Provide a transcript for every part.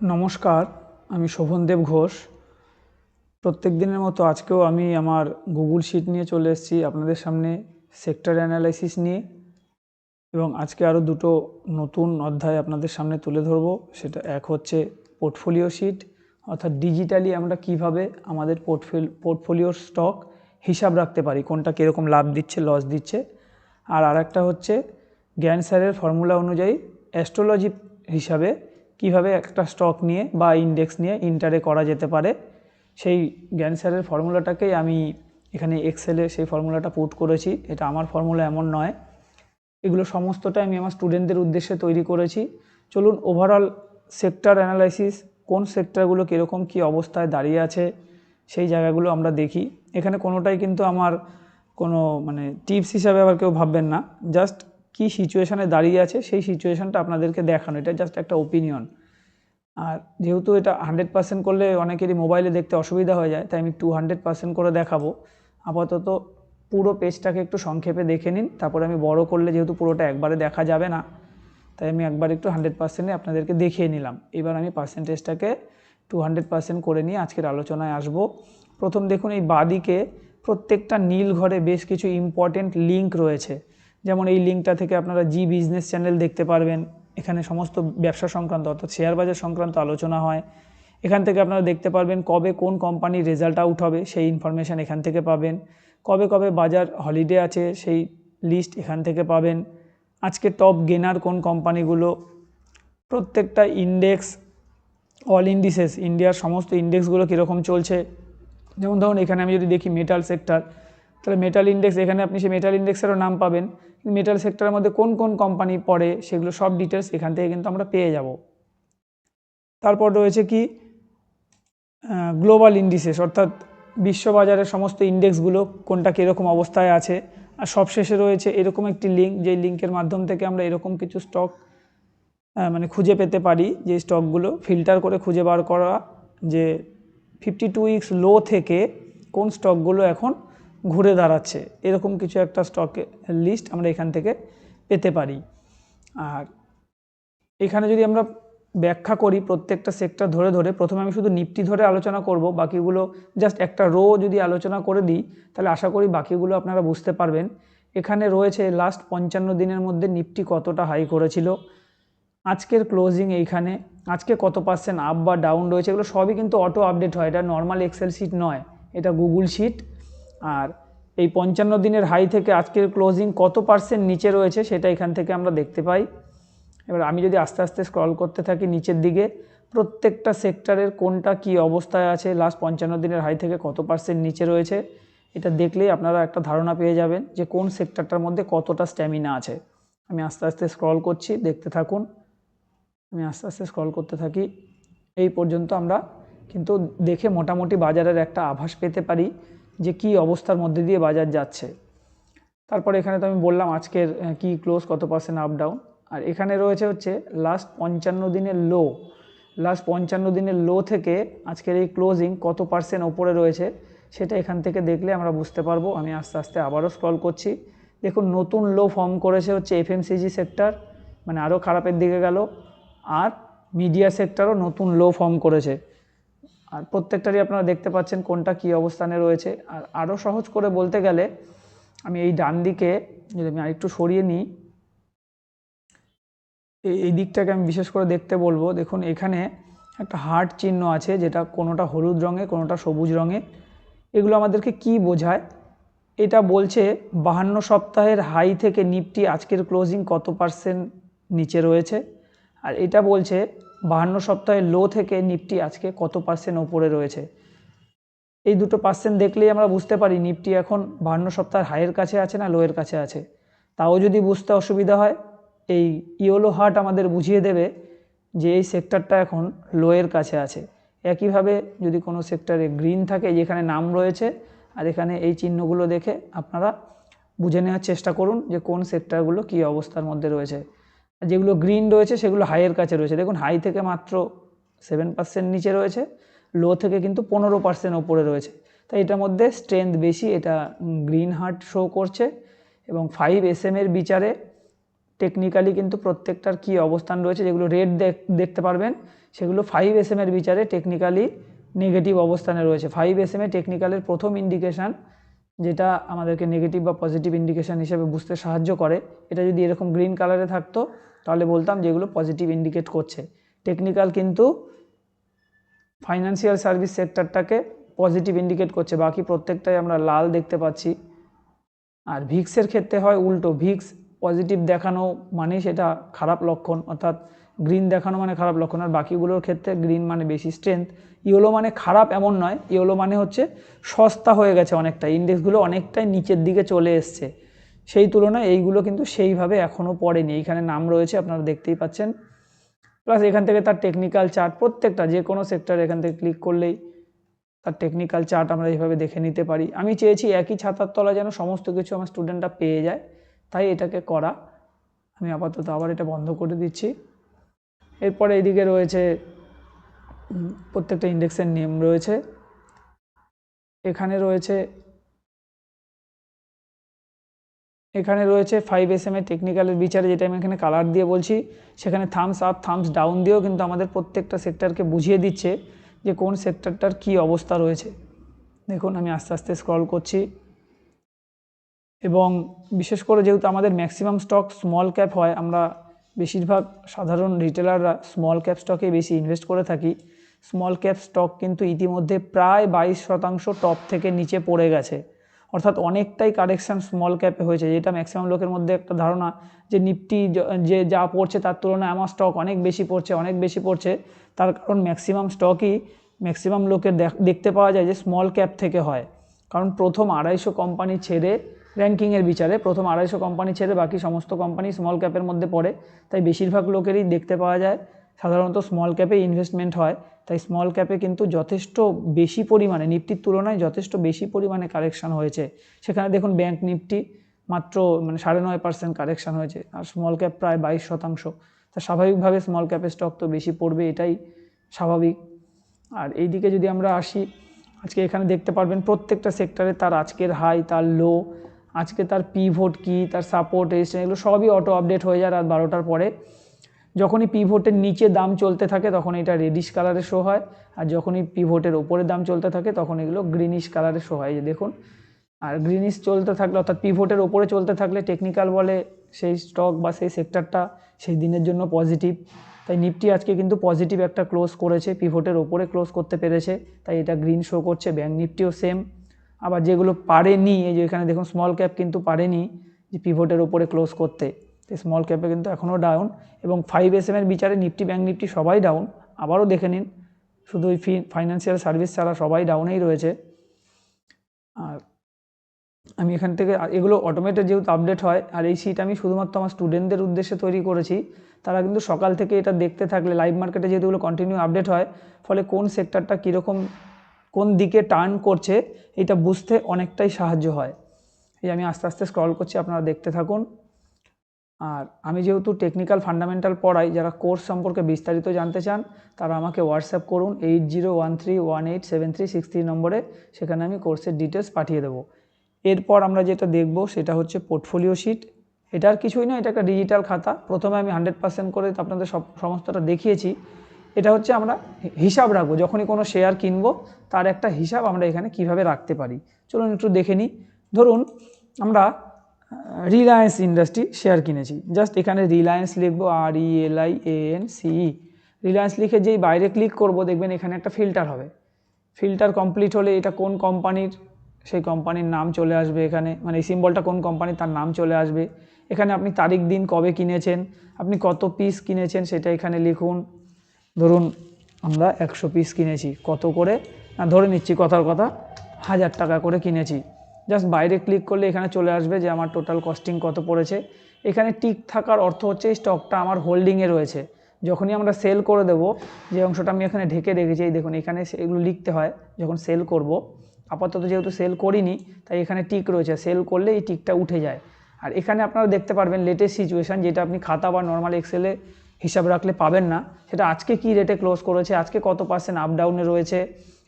নমস্কার, আমি শোভনদেব ঘোষ। প্রত্যেক দিনের মতো আজকেও আমি আমার গুগল শিট নিয়ে চলে এসেছি আপনাদের সামনে সেক্টর অ্যানালাইসিস নিয়ে এবং আজকে আরও দুটো নতুন অধ্যায় আপনাদের সামনে তুলে ধরবো। সেটা এক হচ্ছে পোর্টফোলিও শিট অর্থাৎ ডিজিটালি আমরা কীভাবে আমাদের পোর্টফোল পোর্টফোলিওর স্টক হিসাব রাখতে পারি, কোনটা কীরকম লাভ দিচ্ছে লস দিচ্ছে। আর আরেকটা হচ্ছে জ্ঞান স্যারের ফর্মুলা অনুযায়ী অ্যাস্ট্রোলজি হিসাবে কীভাবে একটা স্টক নিয়ে বা ইন্ডেক্স নিয়ে ইন্টারে করা যেতে পারে, সেই জ্ঞান স্যারের ফর্মুলাটাকেই আমি এখানে এক্সেলে সেই ফর্মুলাটা পুট করেছি। এটা আমার ফর্মুলা এমন নয়। এগুলো সমস্তটাই আমি আমার স্টুডেন্টদের উদ্দেশ্যে তৈরি করেছি। চলুন ওভারঅল সেক্টর অ্যানালাইসিস কোন সেক্টরগুলো কীরকম, কী অবস্থায় দাঁড়িয়ে আছে, সেই জায়গাগুলো আমরা দেখি। এখানে কোনোটাই কিন্তু আমার কোনো মানে টিপস হিসাবে আবার কেউ ভাববেন না। জাস্ট কী সিচুয়েশানে দাঁড়িয়ে আছে, সেই সিচুয়েশানটা আপনাদেরকে দেখানো। এটা জাস্ট একটা ওপিনিয়ন আর যেহেতু এটা হান্ড্রেড পার্সেন্ট করলে অনেকেরই মোবাইলে দেখতে অসুবিধা হয়ে যায়, তাই আমি টু হান্ড্রেড পার্সেন্ট করে দেখাবো। আপাতত পুরো পেজটাকে একটু সংক্ষেপে দেখে নিন, তারপরে আমি বড় করলে যেহেতু পুরোটা একবারে দেখা যাবে না, তাই আমি একবার একটু হান্ড্রেড পার্সেন্টে আপনাদেরকে দেখিয়ে নিলাম। এবার আমি পার্সেন্টেজটাকে টু হান্ড্রেড পার্সেন্ট করে নিয়ে আজকের আলোচনায় আসব। প্রথম দেখুন, এই বাদিকে প্রত্যেকটা নীল ঘরে বেশ কিছু ইম্পর্টেন্ট লিঙ্ক রয়েছে। যেমন এই লিঙ্কটা থেকে আপনারা জি বিজনেস চ্যানেল দেখতে পারবেন। এখানে সমস্ত ব্যবসা সংক্রান্ত, অর্থাৎ শেয়ার বাজার সংক্রান্ত আলোচনা হয়। এখান থেকে আপনারা দেখতে পারবেন কবে কোন কোম্পানির রেজাল্ট আউট হবে, সেই ইনফরমেশান এখান থেকে পাবেন। কবে কবে বাজার হলিডে আছে, সেই লিস্ট এখান থেকে পাবেন। আজকে টপ গেনার কোন কোম্পানিগুলো প্রত্যেকটা ইন্ডেক্স অল ইন্ডিসেস ইন্ডিয়ার সমস্ত ইন্ডেক্সগুলো কীরকম চলছে? যেমন ধরুন, এখানে আমি যদি দেখি মেটাল সেক্টর তাহলে মেটাল ইন্ডেক্স এখানে আপনি সেই মেটাল ইন্ডেক্সেরও নাম পাবেন। মেটাল সেক্টরের মধ্যে কোন কোন কোম্পানি পড়ে, সেগুলো সব ডিটেলস এখান থেকে কিন্তু আমরা পেয়ে যাব। তারপর রয়েছে কি? গ্লোবাল ইন্ডিসেস অর্থাৎ বিশ্ববাজারের সমস্ত ইন্ডেক্সগুলো কোনটা কীরকম অবস্থায় আছে। আর সবশেষে রয়েছে এরকম একটি লিঙ্ক যেই লিঙ্কের মাধ্যম থেকে আমরা এরকম কিছু স্টক মানে খুঁজে পেতে পারি, যে স্টকগুলো ফিল্টার করে খুঁজে বার করা, যে ফিফটি টু উইক্স লো থেকে কোন স্টকগুলো এখন ঘুরে দাঁড়াচ্ছে। এরকম কিছু একটা স্টকের লিস্ট আমরা এখান থেকে পেতে পারি। আর এখানে যদি আমরা ব্যাখ্যা করি প্রত্যেকটা সেক্টর ধরে ধরে, প্রথমে আমি শুধু নিফটি ধরে আলোচনা করব, বাকিগুলো জাস্ট একটা রো যদি আলোচনা করে দিই, তাহলে আশা করি বাকিগুলো আপনারা বুঝতে পারবেন। এখানে রয়েছে লাস্ট পঞ্চান্ন দিনের মধ্যে নিফটি কতটা হাই করেছিল। আজকের ক্লোজিং এইখানে, আজকে কত পার্সেন্ট আপ বা ডাউন রয়েছে, এগুলো সবই কিন্তু অটো আপডেট হয়। এটা নর্মাল এক্সেল শিট নয়, এটা গুগল শিট আর এই পঞ্চান্ন দিনের হাই থেকে আজকের ক্লোজিং কত পার্সেন্ট নিচে রয়েছে সেটা এখান থেকে আমরা দেখতে পাই। এবার আমি যদি আস্তে আস্তে স্ক্রল করতে থাকি নিচের দিকে, প্রত্যেকটা সেক্টরের কোনটা কি অবস্থায় আছে লাস্ট পঞ্চান্ন দিনের হাই থেকে কত পার্সেন্ট নিচে রয়েছে, এটা দেখলেই আপনারা একটা ধারণা পেয়ে যাবেন যে কোন সেক্টরটার মধ্যে কতটা স্ট্যামিনা আছে। আমি আস্তে আস্তে স্ক্রল করছি, দেখতে থাকুন। আমি আস্তে আস্তে স্ক্রল করতে থাকি। এই পর্যন্ত আমরা কিন্তু দেখে মোটামুটি বাজারের একটা আভাস পেতে পারি। যে কি অবস্থার মধ্যে দিয়ে বাজার যাচ্ছে। তারপরে এখানে তো আমি বললাম আজকের কি ক্লোজ কত পার্সেন্ট আপ ডাউন আর এখানে রয়েছে হচ্ছে লাস্ট পঞ্চান্ন দিনের লো লাস্ট পঞ্চান্ন দিনের লো থেকে আজকের এই ক্লোজিং কত পার্সেন্ট ওপরে রয়েছে সেটা এখান থেকে দেখলে আমরা বুঝতে পারব। আমি আস্তে আস্তে আবারও স্ক্রল করছি। দেখুন, নতুন লো ফর্ম করেছে হচ্ছে এফএমসিজি সেক্টর মানে আরও খারাপের দিকে গেল। আর মিডিয়া সেক্টরও নতুন লো ফর্ম করেছে। আর প্রত্যেকটারই আপনারা দেখতে পাচ্ছেন কোনটা কী অবস্থানে রয়েছে। আর আরও সহজ করে বলতে গেলে, আমি এই ডান দিকে যদি আমি আরেকটু সরিয়ে নিই এই দিকটাকে আমি বিশেষ করে দেখতে বলব। দেখুন, এখানে একটা হার্ট চিহ্ন আছে, যেটা কোনোটা হলুদ রঙে, কোনোটা সবুজ রঙে। এগুলো আমাদেরকে কি বোঝায়? এটা বলছে বাহান্ন সপ্তাহের হাই থেকে নিফটি আজকের ক্লোজিং কত পার্সেন্ট নিচে রয়েছে? আর এটা বলছে বাহান্ন সপ্তাহের লো থেকে নিফটি আজকে কত পার্সেন্ট ওপরে রয়েছে? এই দুটো পার্সেন্ট দেখলেই আমরা বুঝতে পারি নিফটি এখন বাহান্ন সপ্তাহের হাইয়ের কাছে আছে না লোয়ের কাছে আছে। তাও যদি বুঝতে অসুবিধা হয়, এই ইয়োলো হার্ট আমাদের বুঝিয়ে দেবে যে এই সেক্টরটা এখন লোয়ের কাছে আছে। একইভাবে যদি কোনো সেক্টরে গ্রিন থাকে, যেখানে নাম রয়েছে, আর এখানে এই চিহ্নগুলো দেখে আপনারা বুঝে নেওয়ার চেষ্টা করুন যে কোন সেক্টরগুলো কী অবস্থার মধ্যে রয়েছে। যেগুলো গ্রিন রয়েছে, সেগুলো হাইয়ের কাছে রয়েছে। দেখুন হাই থেকে মাত্র সেভেন পার্সেন্ট নিচে রয়েছে লো থেকে কিন্তু পনেরো পার্সেন্ট ওপরে রয়েছে। তাই এটার মধ্যে স্ট্রেংথ বেশি, এটা গ্রিন হার্ট শো করছে এবং ফাইভ এস এর বিচারে টেকনিক্যালি কিন্তু প্রত্যেকটার কি অবস্থান রয়েছে, যেগুলো রেড দেখতে পারবেন, সেগুলো ফাইভ এস এর বিচারে টেকনিক্যালি নেগেটিভ অবস্থানে রয়েছে। ফাইভ এস এম এ টেকনিক্যালের প্রথম ইন্ডিকেশান যেটা আমাদেরকে নেগেটিভ বা পজিটিভ ইন্ডিকেশান হিসেবে বুঝতে সাহায্য করে। এটা যদি এরকম গ্রিন কালারে থাকতো, তাহলে বলতাম যেগুলো পজিটিভ ইন্ডিকেট করছে। টেকনিক্যাল কিন্তু ফাইন্যান্সিয়াল সার্ভিস সেক্টরটাকে পজিটিভ ইন্ডিকেট করছে। বাকি প্রত্যেকটাই আমরা লাল দেখতে পাচ্ছি। আর ভিক্সের ক্ষেত্রে হয় উল্টো। ভিক্স পজিটিভ দেখানো মানে সেটা খারাপ লক্ষণ, অর্থাৎ গ্রিন দেখানো মানে খারাপ লক্ষণ, আর বাকিগুলোর ক্ষেত্রে গ্রিন মানে বেশি স্ট্রেংথ ইয়েলো মানে খারাপ এমন নয় ইয়েলো মানে হচ্ছে সস্তা হয়ে গেছে অনেকটা ইন্ডেক্সগুলো অনেকটাই নিচের দিকে চলে এসছে। সেই তুলনায় এইগুলো কিন্তু সেইভাবে এখনও পড়েনি। এইখানে নাম রয়েছে, আপনারা দেখতেই পাচ্ছেন। প্লাস এখান থেকে তার টেকনিক্যাল চার্ট প্রত্যেকটা যে কোনো সেক্টর এখান থেকে ক্লিক করলেই তার টেকনিক্যাল চার্ট আমরা এইভাবে দেখে নিতে পারি। আমি চেয়েছি একই ছাতার তলা যেন সমস্ত কিছু আমার স্টুডেন্টরা পেয়ে যায়, তাই এটাকে করা। আমি আপাতত আবার এটা বন্ধ করে দিচ্ছি। এরপরে এদিকে রয়েছে প্রত্যেকটা ইন্ডেক্সের নেম রয়েছে। এখানে রয়েছে এখানে রয়েছে ফাইভ এস এম এর টেকনিক্যালের বিচারে যেটা আমি এখানে কালার দিয়ে বলছি, সেখানে থামস আপ থামস ডাউন দিয়েও কিন্তু আমাদের প্রত্যেকটা সেক্টরকে বুঝিয়ে দিচ্ছে যে কোন সেক্টরটার কি অবস্থা রয়েছে। দেখুন, আমি আস্তে আস্তে স্ক্রল করছি। এবং বিশেষ করে যেহেতু আমাদের ম্যাক্সিমাম স্টক স্মল ক্যাপ হয়, আমরা বেশিরভাগ সাধারণ রিটেলাররা স্মল ক্যাপ স্টকে বেশি ইনভেস্ট করে থাকি। স্মল ক্যাপ স্টক কিন্তু ইতিমধ্যে প্রায় বাইশ শতাংশ টপ থেকে নিচে পড়ে গেছে। অর্থাৎ অনেকটাই কারেকশান স্মল ক্যাপে হয়েছে, যেটা ম্যাক্সিমাম লোকের মধ্যে একটা ধারণা যে নিফটি যে যা পড়ছে তার তুলনায় আমার স্টক অনেক বেশি পড়ছে, অনেক বেশি পড়ছে। তার কারণ ম্যাক্সিমাম স্টকই ম্যাক্সিমাম লোকের দেখতে পাওয়া যায় যে স্মল ক্যাপ থেকে হয়। কারণ প্রথম আড়াইশো কোম্পানি ছেড়ে র্যাঙ্কিংয়ের বিচারে প্রথম আড়াইশো কোম্পানি ছেড়ে বাকি সমস্ত কোম্পানি স্মল ক্যাপের মধ্যে পড়ে। তাই বেশিরভাগ লোকেরই দেখতে পাওয়া যায়। সাধারণত স্মল ক্যাপে ইনভেস্টমেন্ট হয়। তাই স্মল ক্যাপে কিন্তু যথেষ্ট বেশি পরিমাণে, নিফটির তুলনায় যথেষ্ট বেশি পরিমাণে কারেকশান হয়েছে। সেখানে দেখুন ব্যাঙ্ক নিফটি মাত্র মানে সাড়ে নয় পার্সেন্ট কারেকশান হয়েছে। আর স্মল ক্যাপ প্রায় বাইশ শতাংশ। তা স্বাভাবিকভাবে স্মল ক্যাপের স্টক তো বেশি পড়বে, এটাই স্বাভাবিক। আর এই দিকে যদি আমরা আসি, আজকে এখানে দেখতে পারবেন প্রত্যেকটা সেক্টরে তার আজকের হাই তার লো আজকে তার পিভোট কি, তার সাপোর্ট রেজিস্ট্যান্স এগুলো সবই অটো আপডেট হয়ে যায় রাত বারোটার পরে। যখনই পিভোটের নিচে দাম চলতে থাকে, তখন এটা রেডিশ কালারে শো হয়। আর যখনই পিভোটের ওপরে দাম চলতে থাকে, তখন এগুলো গ্রিনিশ কালারে শো হয়। যে দেখুন, আর গ্রিনিশ চলতে থাকলে, অর্থাৎ পিভোটের ওপরে চলতে থাকলে টেকনিক্যাল বলে সেই স্টক বা সেই সেক্টরটা সেই দিনের জন্য পজিটিভ তাই নিফটি আজকে কিন্তু পজিটিভ একটা ক্লোজ করেছে পিভোটের ওপরে ক্লোজ করতে পেরেছে। তাই এটা গ্রিন শো করছে ব্যাঙ্ক নিফটিও সেম আবার যেগুলো পারেনি, এই যে এখানে দেখুন স্মল ক্যাপ কিন্তু পারেনি যে পিভোটের ওপরে ক্লোজ করতে। তো স্মল ক্যাপে কিন্তু এখনও ডাউন এবং ফাইভ এস এমের বিচারে নিফটি ব্যাঙ্ক নিফটি সবাই ডাউন আবারও দেখে নিন, শুধু ওই ফাইন্যান্সিয়াল সার্ভিস ছাড়া সবাই ডাউনেই রয়েছে। আর আমি এখান থেকে এগুলো অটোমেটেড যেহেতু আপডেট হয়, আর এই সিট আমি শুধুমাত্র আমার স্টুডেন্টদের উদ্দেশ্যে তৈরি করেছি, তারা কিন্তু সকাল থেকে এটা দেখতে থাকলে লাইভ মার্কেটে যেহেতু এগুলো কন্টিনিউ আপডেট হয়, ফলে কোন সেক্টরটা কীরকম কোন দিকে টার্ন করছে, এটা বুঝতে অনেকটাই সাহায্য হয়। এই আমি আস্তে আস্তে স্ক্রল করছি, আপনারা দেখতে থাকুন। আর আমি যেহেতু টেকনিক্যাল ফান্ডামেন্টাল পড়াই, যারা কোর্স সম্পর্কে বিস্তারিত জানতে চান, তারা আমাকে হোয়াটসঅ্যাপ করুন eight zero one three one eight seven three six three নম্বরে, সেখানে আমি কোর্সের ডিটেলস পাঠিয়ে দেবো। এরপর আমরা যেটা দেখব, সেটা হচ্ছে পোর্টফোলিও শিট এটার কিছুই না, এটা একটা ডিজিটাল খাতা। প্রথমে আমি হান্ড্রেড পার্সেন্ট করে আপনাদের সব, সমস্তটা দেখিয়েছি। এটা হচ্ছে আমরা হিসাব রাখব। যখনই কোনো শেয়ার কিনবো, তার একটা হিসাব আমরা এখানে কীভাবে রাখতে পারি? চলুন একটু দেখে নিই। ধরুন, আমরা রিলায়েন্স ইন্ডাস্ট্রি শেয়ার কিনেছি। জাস্ট এখানে রিলায়েন্স লিখব আর ই এল আই এন সিই রিলায়েন্স লিখে যেই বাইরে ক্লিক করব, দেখবেন এখানে একটা ফিল্টার হবে। ফিল্টার কমপ্লিট হলে এটা কোন কোম্পানির সেই কোম্পানির নাম চলে আসবে এখানে। মানে এই সিম্বলটা কোন কোম্পানির তার নাম চলে আসবে। এখানে আপনি তারিখ, দিন কবে কিনেছেন, আপনি কত পিস কিনেছেন, সেটা এখানে লিখুন। ধরুন আমরা একশো পিস কিনেছি, কত করে? ধরে নিচ্ছি কথার কথা, হাজার টাকা করে কিনেছি। জাস্ট বাইরে ক্লিক করলে এখানে চলে আসবে যে আমার টোটাল কস্টিং কত পড়েছে। এখানে টিক থাকার অর্থ হচ্ছে এই স্টকটা আমার হোল্ডিংয়ে রয়েছে। যখনই আমরা সেল করে দেব, যে অংশটা আমি এখানে ঢেকে রেখেছি, এই দেখুন, এখানে এগুলো লিখতে হয় যখন সেল করব। আপাতত যেহেতু সেল করিনি, তাই এখানে টিক রয়েছে। সেল করলে এই টিকটা উঠে যায়। আর এখানে আপনারা দেখতে পারবেন লেটেস্ট সিচুয়েশান যেটা আপনি খাতা বা নর্মাল এক্সেলে হিসাব রাখলে পাবেন না। সেটা আজকে কি রেটে ক্লোজ করেছে, আজকে কত পার্সেন্ট আপ ডাউনে রয়েছে?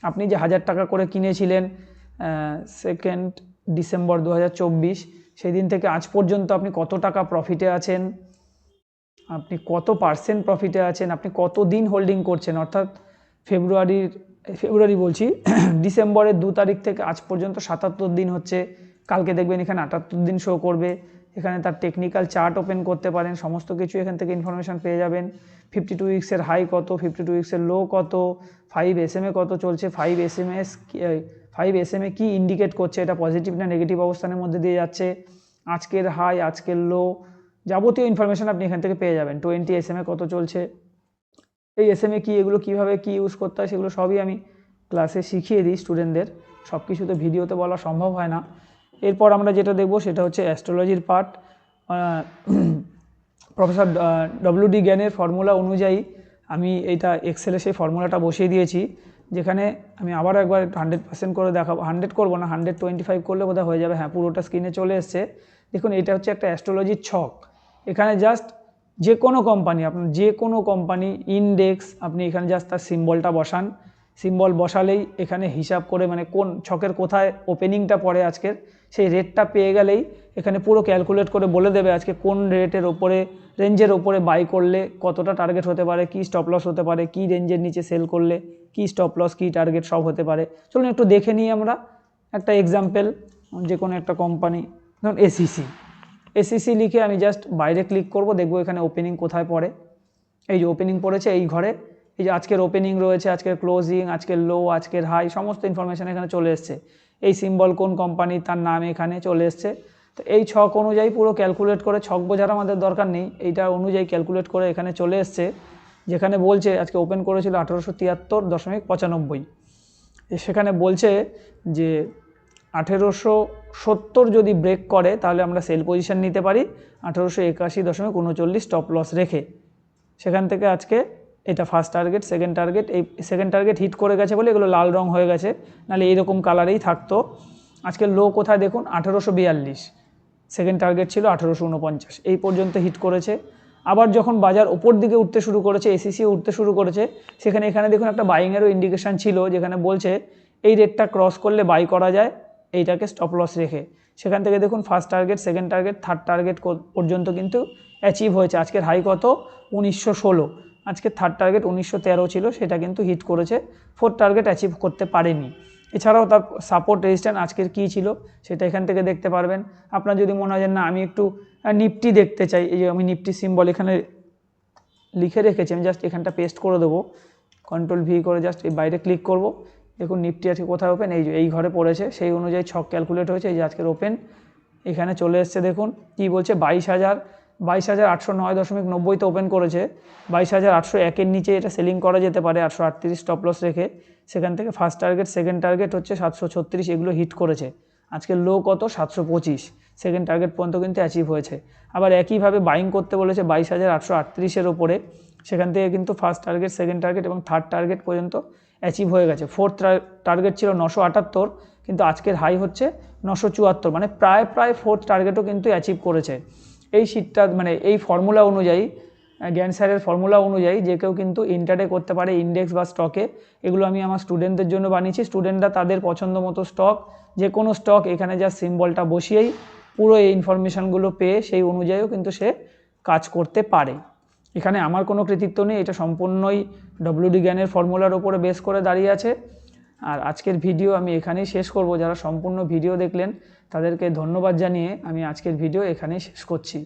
আপনি যে হাজার টাকা করে কিনেছিলেন সেকেন্ড ডিসেম্বর দু হাজার চব্বিশ, সেই দিন থেকে আজ পর্যন্ত আপনি কত টাকা প্রফিটে আছেন? আপনি কত পার্সেন্ট প্রফিটে আছেন? আপনি কত দিন হোল্ডিং করছেন? অর্থাৎ ফেব্রুয়ারির, ফেব্রুয়ারি বলছি ডিসেম্বরের দু তারিখ থেকে আজ পর্যন্ত সাতাত্তর দিন হচ্ছে। কালকে দেখবেন এখানে আটাত্তর দিন শো করবে। এখানে তার টেকনিক্যাল চার্ট ওপেন করতে পারেন, সমস্ত কিছু এখান থেকে ইনফরমেশান পেয়ে যাবেন। ফিফটি টু উইক্সের হাই কত ফিফটি টু উইক্সের লো কত ফাইভ এস এম এ কত চলছে five S M S five S M A key indicate করছে, এটা পজিটিভ না নেগেটিভ অবস্থানের মধ্যে দিয়ে যাচ্ছে। আজকের হাই আজকের লো যাবতীয় ইনফরমেশান আপনি এখান থেকে পেয়ে যাবেন। টোয়েন্টি এস এম এ কত চলছে, এই এস এম এ কী, এগুলো কীভাবে কী ইউজ করতে হয়, সেগুলো সবই আমি ক্লাসে শিখিয়ে দিই স্টুডেন্টদের সব কিছু তো ভিডিওতে বলা সম্ভব হয় না। এরপর আমরা যেটা দেখব সেটা হচ্ছে অ্যাস্ট্রোলজির পার্ট প্রফেসর ডব্লিউ ডি জ্ঞানের ফর্মুলা অনুযায়ী আমি এইটা এক্সেলে সেই ফর্মুলাটা বসিয়ে দিয়েছি, যেখানে আমি আবার একবার হান্ড্রেড পার্সেন্ট করে দেখাবো হান্ড্রেড করব না হান্ড্রেড টোয়েন্টি ফাইভ করলে বোধহয় হয়ে যাবে হ্যাঁ পুরোটা স্ক্রিনে চলে এসছে। দেখুন, এটা হচ্ছে একটা অ্যাস্ট্রোলজির ছক। এখানে জাস্ট যে কোনো কোম্পানি আপনার যে কোনো কোম্পানি ইন্ডেক্স আপনি এখানে জাস্ট তার সিম্বলটা বসান। সিম্বল বসালেই এখানে হিসাব করে মানে কোন ছকের কোথায় ওপেনিংটা পড়ে আজকের, সেই রেটটা পেয়ে গেলেই এখানে পুরো ক্যালকুলেট করে বলে দেবে আজকে কোন রেটের ওপরে রেঞ্জের ওপরে বাই করলে কতটা টার্গেট হতে পারে, কী স্টপ লস হতে পারে, কী রেঞ্জের নিচে সেল করলে, কী স্টপ লস কী টার্গেট সব হতে পারে। চলুন একটু দেখে নিই আমরা একটা এক্সাম্পল যে কোনো একটা কোম্পানি ধরুন এসিসি এসিসি লিখে আমি জাস্ট বাইরে ক্লিক করব, দেখব এখানে ওপেনিং কোথায় পড়ে। এই যে ওপেনিং পড়েছে এই ঘরে এই যে আজকের ওপেনিং রয়েছে, আজকের ক্লোজিং আজকের লো আজকের হাই সমস্ত ইনফরমেশান এখানে চলে এসছে। এই সিম্বল কোন কোম্পানি তার নাম এখানে চলে এসছে। তো এই ছক অনুযায়ী পুরো ক্যালকুলেট করে ছক বোঝার আমাদের দরকার নেই। এইটা অনুযায়ী ক্যালকুলেট করে এখানে চলে এসছে, যেখানে বলছে, আজকে ওপেন করেছিল আঠেরোশো তিয়াত্তর দশমিক পঁচানব্বই। সেখানে বলছে যে আঠেরোশো সত্তর যদি ব্রেক করে, তাহলে আমরা সেল পজিশন নিতে পারি। আঠেরোশো একাশি দশমিক উনচল্লিশ টপ লস রেখে। সেখান থেকে আজকে এটা ফার্স্ট টার্গেট সেকেন্ড টার্গেট এই সেকেন্ড টার্গেট হিট করে গেছে বলে এগুলো লাল রং হয়ে গেছে, নাহলে এইরকম কালারেই থাকতো। আজকে লো কোথায় দেখুন? আঠেরোশো বিয়াল্লিশ। সেকেন্ড টার্গেট ছিল আঠেরোশো উনপঞ্চাশ। এই পর্যন্ত হিট করেছে। আবার যখন বাজার ওপর দিকে উঠতে শুরু করেছে এসিসি উঠতে শুরু করেছে, সেখানে এখানে দেখুন একটা বাইংয়েরও ইন্ডিকেশান ছিল, যেখানে বলছে এই রেটটা ক্রস করলে বাই করা যায়, এইটাকে স্টপ লস রেখে। সেখান থেকে দেখুন first target second target third target পর্যন্ত কিন্তু অ্যাচিভ হয়েছে। আজকের হাই কত? উনিশশো ষোলো। আজকে থার্ড টার্গেট উনিশশো তেরো ছিল, সেটা কিন্তু হিট করেছে। ফোর্থ টার্গেট অ্যাচিভ করতে পারেনি। এছাড়াও তার সাপোর্ট রেজিস্ট্যান্ট আজকের কী ছিল, সেটা এখান থেকে দেখতে পারবেন। আপনার যদি মনে হয় না, আমি একটু নিফটি দেখতে চাই এই যে আমি নিফটি সিম্বল এখানে লিখে রেখেছি, আমি জাস্ট এখানটা পেস্ট করে দেবো। কন্ট্রোল ভি করে জাস্ট এই বাইরে ক্লিক করব। দেখুন নিফটি আজকে কোথায় ওপেন এই এই ঘরে পড়েছে। সেই অনুযায়ী ছক ক্যালকুলেট হয়েছে। এই যে আজকের ওপেন এখানে চলে এসছে, দেখুন, কি বলছে? বাইশ হাজার বাইশ হাজার আটশো নয় দশমিক নব্বইতে ওপেন করেছে। বাইশ হাজার আটশো একের নিচে এটা সেলিং করা যেতে পারে, আটশো আটত্রিশ স্টপ লস রেখে। সেখান থেকে ফার্স্ট টার্গেট সেকেন্ড টার্গেট হচ্ছে সাতশো ছত্রিশ, এগুলো হিট করেছে। আজকে লো কত? সাতশো পঁচিশ। সেকেন্ড টার্গেট পর্যন্ত কিন্তু অ্যাচিভ হয়েছে। আবার একইভাবে বাইং করতে বলেছে বাইশ হাজার আটশো আটত্রিশের ওপরে সেখান থেকে কিন্তু ফার্স্ট টার্গেট সেকেন্ড টার্গেট এবং থার্ড টার্গেট পর্যন্ত অ্যাচিভ হয়ে গেছে। ফোর্থ টার্গেট ছিল নশো আটাত্তর, কিন্তু আজকের হাই হচ্ছে নশো চুয়াত্তর। মানে প্রায় প্রায় ফোর্থ টার্গেটও কিন্তু অ্যাচিভ করেছে। এই শীটটা মানে এই ফর্মুলা অনুযায়ী জ্ঞান স্যারের ফর্মুলা অনুযায়ী যে কেউ কিন্তু ইন্টারডে করতে পারে ইন্ডেক্স বা স্টকে এগুলো আমি আমার স্টুডেন্টদের জন্য বানিয়েছি। স্টুডেন্টরা তাদের পছন্দ মতো স্টক যে কোনো স্টক এখানে যা সিম্বলটা বসিয়েই পুরো এই ইনফরমেশানগুলো পেয়ে সেই অনুযায়ীও কিন্তু সে কাজ করতে পারে। এখানে আমার কোনো কৃতিত্ব নেই, এটা সম্পূর্ণই ডব্লিউডি জ্ঞানের ফর্মুলার ওপরে বেস করে দাঁড়িয়ে আছে। আর আজকের ভিডিও আমি এখানেই শেষ করব। যারা সম্পূর্ণ ভিডিও দেখলেন তাদেরকে ধন্যবাদ জানিয়ে আমি আজকের ভিডিও এখানেই শেষ করছি।